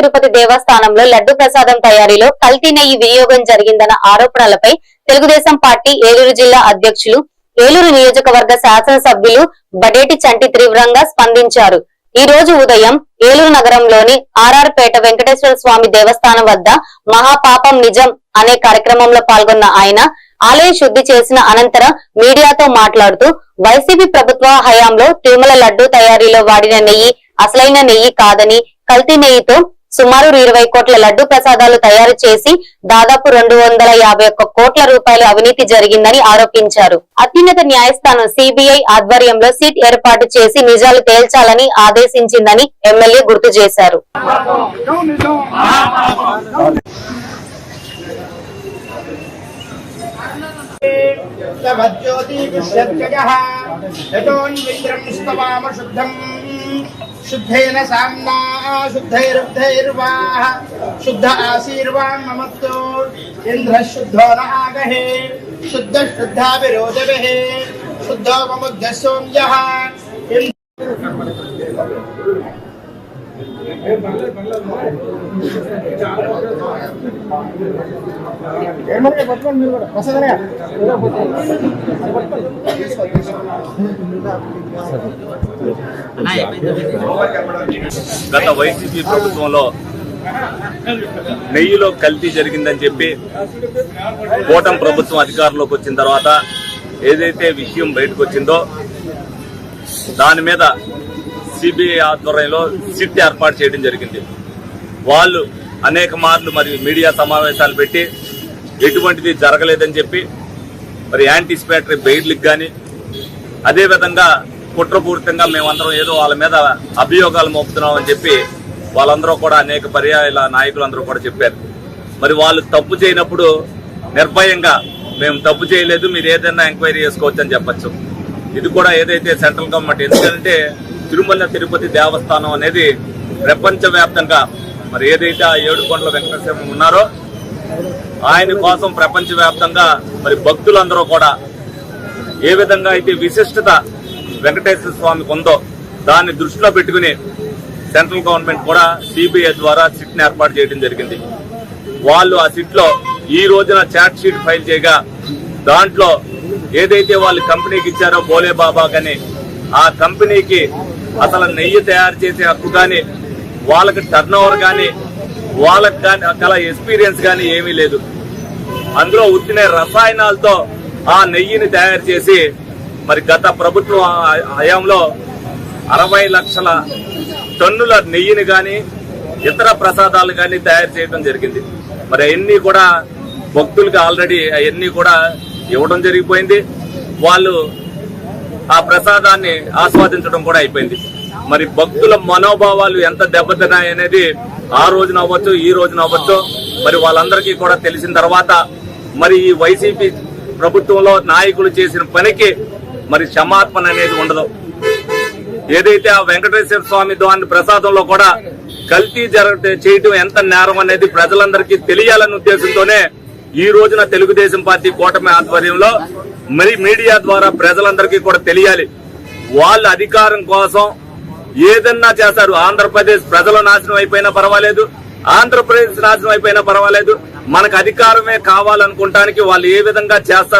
తిరుపతి దేవస్థానంలో లడ్డు ప్రసాదం తయారీలో కల్తీ నెయ్యి వినియోగం జరిగిందన్న ఆరోపణలపై తెలుగుదేశం పార్టీ ఏలూరు జిల్లా అధ్యక్షులు ఏలూరు నియోజకవర్గ శాసనసభ్యులు బడేటి చంటి తీవ్రంగా స్పందించారు. ఈ రోజు ఉదయం ఏలూరు నగరంలోని ఆర్ఆర్పేట వెంకటేశ్వర స్వామి దేవస్థానం వద్ద మహాపాపం నిజం అనే కార్యక్రమంలో పాల్గొన్న ఆయన ఆలయ శుద్ధి చేసిన అనంతరం మీడియాతో మాట్లాడుతూ వైసీపీ ప్రభుత్వ హయాంలో తిరుమల లడ్డు తయారీలో వాడిన నెయ్యి అసలైన నెయ్యి కాదని కల్తీ నెయ్యితో సుమారు ఇరవై కోట్ల లడ్డు ప్రసాదాలు తయారు చేసి దాదాపు రెండు వందల యాభై ఒక్క కోట్ల రూపాయలు అవినీతి జరిగిందని ఆరోపించారు. అత్యున్నత న్యాయస్థానం సిబిఐ ఆధ్వర్యంలో సీట్ ఏర్పాటు చేసి నిజాలు తేల్చాలని ఆదేశించిందని ఎమ్మెల్యే గుర్తు చేశారు. శుద్ధం. शुद्धेन साम्ना, शुद्धैरुद्धैर्वाः, शुद्ध आशीर्वान् ममत्तो। इन्द्रः शुद्धो न आगहे शुद्धा शुद्धाभिरोधभिः शुद्धो ममुग्धः सोम्यः గత వైసీపీ ప్రభుత్వంలో నెయ్యిలో కల్తీ జరిగిందని చెప్పి కూటమి ప్రభుత్వం అధికారంలోకి వచ్చిన తర్వాత ఏదైతే విషయం బయటకు వచ్చిందో దాని మీద సిబిఐ ఆధ్వర్యంలో సిట్ ఏర్పాటు చేయడం జరిగింది. వాళ్ళు అనేక మార్లు మరి మీడియా సమావేశాలు పెట్టి ఎటువంటిది జరగలేదని చెప్పి మరి యాంటిసిపేటరీ బెయిల్కి కానీ అదేవిధంగా కుట్రపూరితంగా మేమందరం ఏదో వాళ్ళ మీద అభియోగాలు మోపుతున్నాం అని చెప్పి వాళ్ళందరూ కూడా అనేక పర్యాయాల నాయకులందరూ కూడా చెప్పారు. మరి వాళ్ళు తప్పు చేయనప్పుడు నిర్భయంగా మేము తప్పు చేయలేదు మీరు ఏదైనా ఎంక్వైరీ చేసుకోవచ్చు అని చెప్పచ్చు. ఇది కూడా ఏదైతే సెంట్రల్ గవర్నమెంట్ ఎందుకంటే తిరుమల తిరుపతి దేవస్థానం అనేది ప్రపంచవ్యాప్తంగా మరి ఏదైతే ఆ ఏడు కొండల వెంకటేశ్వరం ఉన్నారో ఆయన కోసం ప్రపంచవ్యాప్తంగా మరి భక్తులందరూ కూడా ఏ విధంగా అయితే విశిష్టత వెంకటేశ్వర స్వామికి ఉందో దాన్ని దృష్టిలో పెట్టుకుని సెంట్రల్ గవర్నమెంట్ కూడా సిబిఐ ద్వారా సిట్ని ఏర్పాటు చేయడం జరిగింది. వాళ్ళు ఆ సిట్లో ఈ రోజున చాట్ షీట్ ఫైల్ చేయగా దాంట్లో ఏదైతే వాళ్ళు కంపెనీకి ఇచ్చారో బోలే బాబా కానీ ఆ కంపెనీకి అసలు నెయ్యి తయారు చేసే హక్కు కానీ వాళ్ళకి టర్న్ ఓవర్ కానీ వాళ్ళకి కానీ గల ఎక్స్పీరియన్స్ కానీ ఏమీ లేదు. అందులో ఉత్తిన రసాయనాలతో ఆ నెయ్యిని తయారు చేసి మరి గత ప్రభుత్వ హయాంలో అరవై లక్షల టన్నుల నెయ్యిని కానీ ఇతర ప్రసాదాలు కానీ తయారు చేయడం జరిగింది. మరి అవన్నీ కూడా భక్తులకి ఆల్రెడీ అవన్నీ కూడా ఇవ్వడం జరిగిపోయింది. వాళ్ళు ఆ ప్రసాదాన్ని ఆస్వాదించడం కూడా అయిపోయింది. మరి భక్తుల మనోభావాలు ఎంత దెబ్బతిన్నాయి అనేది ఆ రోజున అవ్వచ్చు ఈ రోజున అవ్వచ్చు మరి వాళ్ళందరికీ కూడా తెలిసిన తర్వాత మరి ఈ వైసీపీ ప్రభుత్వంలో నాయకులు చేసిన పనికి మరి క్షమాపణ అనేది ఉండదు. ఏదైతే ఆ వెంకటేశ్వర స్వామి దాని ప్రసాదంలో కూడా కల్తీ జర చేయటం ఎంత నేరం అనేది ప్రజలందరికీ తెలియాలనే ఉద్దేశంతోనే ఈ రోజున తెలుగుదేశం పార్టీ కూటమి ఆధ్వర్యంలో మరి మీడియా ద్వారా ప్రజలందరికీ కూడా తెలియాలి. వాళ్ళ అధికారం కోసం ఏదన్నా చేస్తారు. ఆంధ్రప్రదేశ్ ప్రజల నాశనం అయిపోయినా పర్వాలేదు. ఆంధ్రప్రదేశ్ నాశనం అయిపోయినా పర్వాలేదు. మనకు అధికారమే కావాలనుకుంటానికి వాళ్ళు ఏ విధంగా చేస్తారు